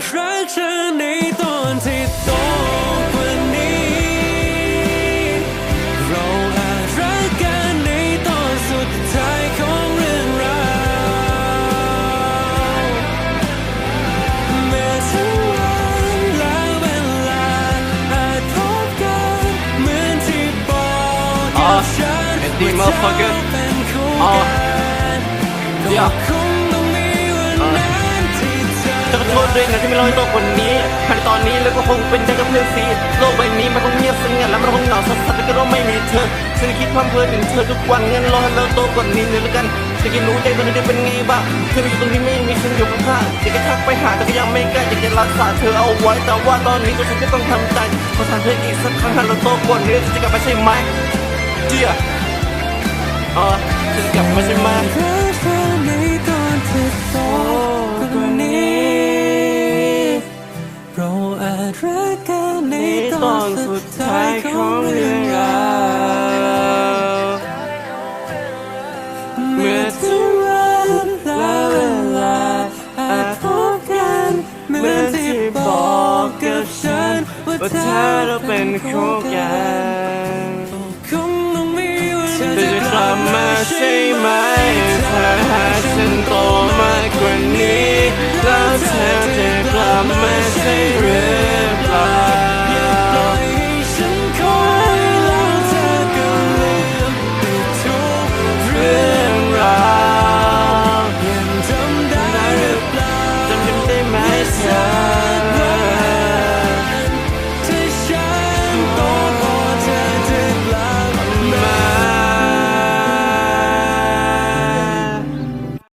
จรักฉันในตอนที่โตกว่านี้ เราอาจรักกันในตอนสุดท้ายของเรื่องราวแม้ถึงวันและเวลาอาจพบกันเหมือนที่บอกกับฉันว่าเธอเป็นคู่กัน ด้วยนที่ไม่เล่าให้โตกว่านี้ภายในตอนนี้แล้วก็คงเป็นได้กับเพื่อนซีโลกใบนี้มันคงเงียบสงัดแล้วมันคงเหงาสัสๆแล้วก็ไม่มีเธอฉันคิดความเพลินถึงเธอทุกวันงั้นรอให้เราโตกว่านี้หน่อยละกันจะกินรู้ใจตอนนี้เป็นไงบ้างเธออยู่ตรงนี้ไม่มีฉันอยู่ข้างๆอยากจะทักไปหาแต่ก็ยังไม่กล้าอยากจะรักษาเธอเอาไว้แต่ว่าตอนนี้ตัวฉันก็ต้องทำใจขอถามเธออีกสักครั้งหาเราโตกว่านี้จะกลับมาใช่ไหมเจียอ๋อฉันจะกลับมาใช่ไหม สุดท้ายของเรื่องราวเมื่อถึงวันและเวลาอาจพบกันเหมือนที่บอกกับฉันว่าเธอเราเป็นคู่กันคงต้องมีวันจะกลับมาใช่ไหมถ้าหากฉันโตมากกว่านี้